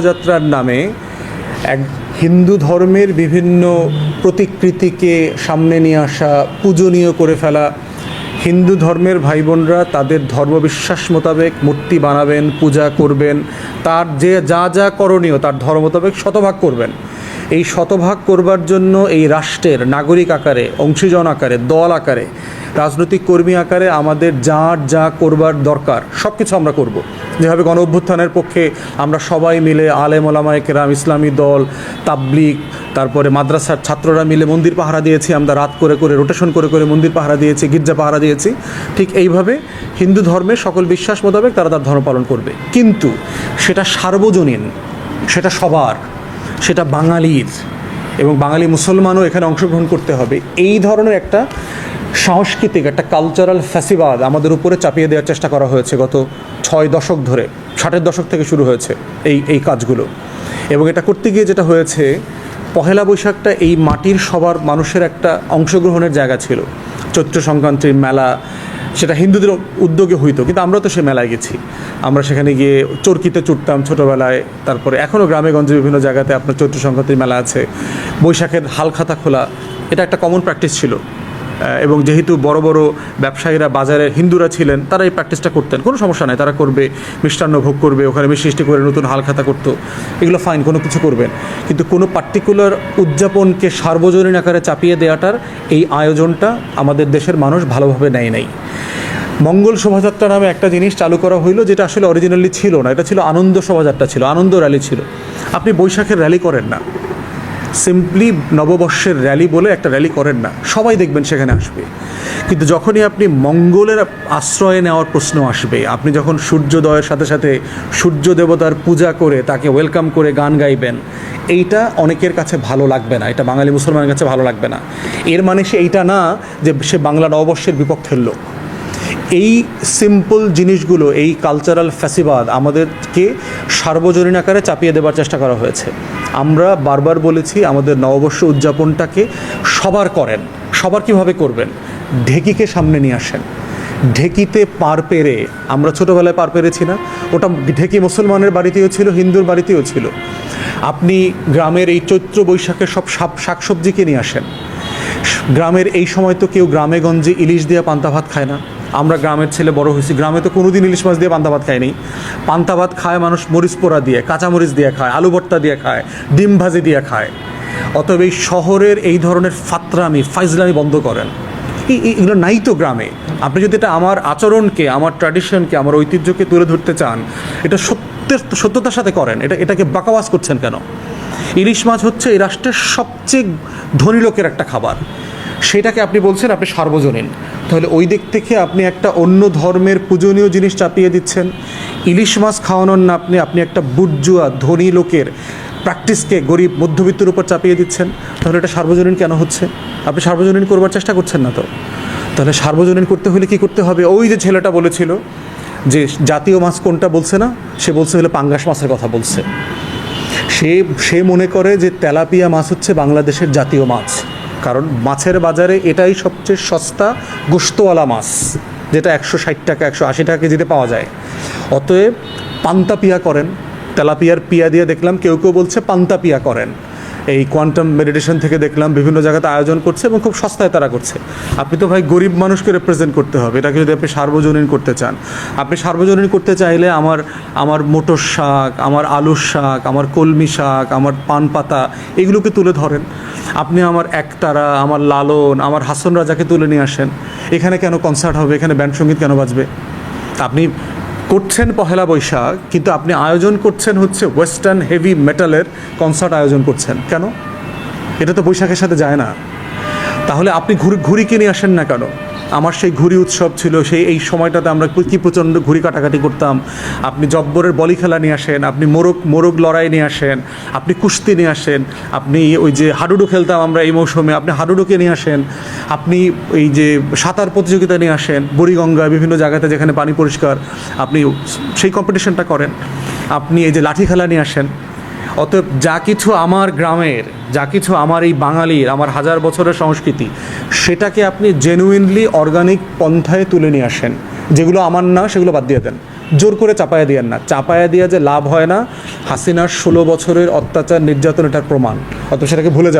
যাত্রার নামে এক হিন্দু ধর্মের বিভিন্ন প্রতিকৃতিকে সামনে নিয়ে আসা, পূজনীয় করে ফেলা, হিন্দু ধর্মের ভাই বোনরা তাদের ধর্মবিশ্বাস মোতাবেক মূর্তি বানাবেন, পূজা করবেন, তার যে যা যা করণীয় তার ধর্ম মোতাবেক শতভাগ করবেন। এই শতভাগ করবার জন্য এই রাষ্ট্রের নাগরিক আকারে, অংশীজন আকারে, দল আকারে রাজনৈতিক কর্মী আকারে আমাদের যা যা করবার দরকার সব কিছু আমরা করব। যেভাবে গণ অভ্যুত্থানের পক্ষে আমরা সবাই মিলে আলেম ওলামায় কেরাম ইসলামী দল তাবলিক তারপরে মাদ্রাসার ছাত্ররা মিলে মন্দির পাহারা দিয়েছি, আমরা রাত করে করে রোটেশন করে করে মন্দির পাহারা দিয়েছি, গির্জা পাহারা দিয়েছি। ঠিক এইভাবে হিন্দু ধর্মের সকল বিশ্বাস মোতাবেক তারা তার ধর্ম পালন করবে। কিন্তু সেটা সার্বজনীন, সেটা সবার, সেটা বাঙালির এবং বাঙালি মুসলমানও এখানে অংশগ্রহণ করতে হবে। এই ধরনের একটা সাংস্কৃতিক একটা কালচারাল ফ্যাসিবাদ আমাদের উপরে চাপিয়ে দেওয়ার চেষ্টা করা হয়েছে গত ছয় দশক ধরে, ষাটের দশক থেকে শুরু হয়েছে এই এই কাজগুলো। এবং এটা করতে গিয়ে যেটা হয়েছে, পহেলা বৈশাখটা এই মাটির সবার মানুষের একটা অংশগ্রহণের জায়গা ছিল। চৈত্র সংক্রান্তির মেলা, সেটা হিন্দুদের উদ্যোগে হইতো, কিন্তু আমরা তো সে মেলায় গেছি। আমরা সেখানে গিয়ে চরকিতে চুটতাম ছোটোবেলায়, তারপরে এখনও গ্রামে গঞ্জে বিভিন্ন জায়গাতে আপনার চৈত্র সংক্রান্তির মেলা আছে। বৈশাখের হালখাতা খোলা, এটা একটা কমন প্র্যাকটিস ছিল। এবং যেহেতু বড় বড় ব্যবসায়ীরা বাজারে হিন্দুরা ছিলেন, তারা এই প্র্যাকটিসটা করতেন। কোনো সমস্যা নাই, তারা করবে, মিষ্টান্ন ভোগ করবে, ওখানে মিষ্টি করে নতুন হালখাতা করতো। এগুলো ফাইন কোনো কিছু করবেন কিন্তু কোনো পার্টিকুলার উদযাপনকে সার্বজনীন আকারে চাপিয়ে দেওয়াটার এই আয়োজনটা আমাদের দেশের মানুষ ভালোভাবে নেয় নাই। মঙ্গল শোভাযাত্রা নামে একটা জিনিস চালু করা হইল, যেটা আসলে অরিজিনালি ছিল না। এটা ছিল আনন্দ শোভাযাত্রা ছিল, আনন্দ র্যালি ছিল। আপনি বৈশাখের র্যালি করেন না। সিম্পলি নববর্ষের র্যালি বলে একটা র্যালি করেন না। সবাই দেখবেন সেখানে আসবে। কিন্তু যখনই আপনি মঙ্গলের আশ্রয়ে নেওয়ার প্রশ্ন আসবে, আপনি যখন সূর্যোদয়ের সাথে সাথে সূর্য দেবতার পূজা করে তাকে ওয়েলকাম করে গান গাইবেন, এইটা অনেকের কাছে ভালো লাগবে না। এটা বাঙালি মুসলমানের কাছে ভালো লাগবে না। এর মানে সে এইটা না যে সে বাংলা নববর্ষের বিপক্ষের লোক। এই সিম্পল জিনিসগুলো, এই কালচারাল ফ্যাসিবাদ আমাদেরকে সার্বজনীন আকারে চাপিয়ে দেবার চেষ্টা করা হয়েছে। আমরা বারবার বলেছি, আমাদের নববর্ষ উদযাপনটাকে সবার করেন, সবার কীভাবে করবেন? ঢেকিকে সামনে নিয়ে আসেন। ঢেকিতে পার পেরে, আমরা ছোটোবেলায় পার পেরেছি না, ওটা ঢেকি মুসলমানের বাড়িতেও ছিল, হিন্দুর বাড়িতেও ছিল। আপনি গ্রামের এই চৈত্র বৈশাখের সব শাক শাকসবজিকে নিয়ে আসেন। গ্রামের এই সময় তো কেউ গ্রামে গঞ্জে ইলিশ দিয়ে পান্তা ভাত খায় না। আমরা গ্রামের ছেলে বড় হয়েছি, গ্রামে তো কোনোদিন ইলিশ মাছ দিয়ে পান্তা ভাত খায়নি পান্তা ভাত খায় মানুষ মরিচ পোড়া দিয়ে, কাঁচামরিচ দিয়ে খায়, আলু ভর্তা দিয়ে খায়, ডিম ভাজি দিয়ে খায়। অতএব এই শহরের এই ধরনের ফাতরামি, ফাইজলামি বন্ধ করেন। এগুলো নাই তো গ্রামে। আপনি যদি এটা আমার আচরণকে, আমার ট্র্যাডিশনকে আমার ঐতিহ্যকে তুলে ধরতে চান, এটা সত্যের, সত্যতার সাথে করেন। এটা, এটাকে বাকাওয়াজ করছেন কেন? ইলিশ মাছ হচ্ছে এই রাষ্ট্রের সবচেয়ে ধনী লোকের একটা খাবার। সেটাকে আপনি বলছেন আপনি সার্বজনীন। তাহলে ওই দিক থেকে আপনি একটা অন্য ধর্মের পূজনীয় জিনিস চাপিয়ে দিচ্ছেন। ইলিশ মাছ খাওয়ানোর না আপনি আপনি একটা বুটজুয়া ধনী লোকের প্র্যাকটিসকে গরিব মধ্যবিত্তের উপর চাপিয়ে দিচ্ছেন। তাহলে এটা সার্বজনীন কেন হচ্ছে? আপনি সার্বজনীন করবার চেষ্টা করছেন না তো? তাহলে সার্বজনীন করতে হলে কি করতে হবে? ওই যে ছেলেটা বলেছিল যে জাতীয় মাছ কোনটা বলছে না, সে বলছে হলে পাঙ্গাস মাছের কথা বলছে। সে সে মনে করে যে তেলাপিয়া মাছ হচ্ছে বাংলাদেশের জাতীয় মাছ। কারণ মাছের বাজারে এটাই সবচেয়ে সস্তা গোস্তওয়ালা মাছ, যেটা একশো ষাট টাকা, একশো আশি টাকা কেজিতে পাওয়া যায়। অতএব পান্তা পিয়া করেন। তেলাপিয়ার পিয়া দিয়ে দেখলাম কেউ কেউ বলছে পান্তা পিয়া করেন। এই কোয়ান্টাম মেডিটেশন থেকে দেখলাম বিভিন্ন জায়গাতে আয়োজন করছে এবং খুব সস্তায় তারা করছে। আপনি তো ভাই গরিব মানুষকে রিপ্রেজেন্ট করতে হবে। এটাকে যদি আপনি সার্বজনীন করতে চান। আপনি সার্বজনীন করতে চাইলে আমার আমার মোটর শাক, আমার আলুর শাক, আমার কলমি শাক, আমার পান পাতা, এগুলোকে তুলে ধরেন। আপনি আমার একতারা, আমার লালন, আমার হাসন রাজাকে তুলে নিয়ে আসেন। এখানে কেন কনসার্ট হবে? এখানে ব্যান্ড সংগীত কেন বাজবে? আপনি করছেন পহেলা বৈশাখ, কিন্তু আপনি আয়োজন করছেন হচ্ছে ওয়েস্টার্ন হেভি মেটালের কনসার্ট আয়োজন করছেন। কেন? এটা তো বৈশাখের সাথে যায় না। তাহলে আপনি ঘুরি ঘুরি কিনে আসেন না কেন? আমার সেই ঘুড়ি উৎসব ছিল, সেই এই সময়টাতে আমরা কি প্রচণ্ড ঘুড়ি কাটাকাটি করতাম। আপনি জব্বরের বলি খেলা নিয়ে আসেন, আপনি মোরগ মোরগ লড়াই নিয়ে আসেন, আপনি কুস্তি নিয়ে আসেন, আপনি ওই যে হাডুডু খেলতাম আমরা এই মৌসুমে, আপনি হাডুডুকে নিয়ে আসেন, আপনি এই যে সাঁতার প্রতিযোগিতা নিয়ে আসেন, বুড়িগঙ্গা বিভিন্ন জায়গাতে যেখানে পানি পরিষ্কার, আপনি সেই কম্পিটিশনটা করেন। আপনি এই যে লাঠি খেলা নিয়ে আসেন অতএব যা কিছু আমার গ্রামের, যা কিছু আমার এই বাঙালির, আমার হাজার বছরের সংস্কৃতি, সেটাকে আপনি জেনুইনলি অর্গানিক পন্থায় তুলে নিয়ে আসেন। যেগুলো আমার না, সেগুলো বাদ দিয়ে দেন। জোর করে চাপায়া দিয়েন না। চাপায়া দিয়ে যে লাভ হয় না, হাসিনার ষোলো বছরের অত্যাচার, নির্যাতন, এটার প্রমাণ। অত সেটাকে ভুলে যাবে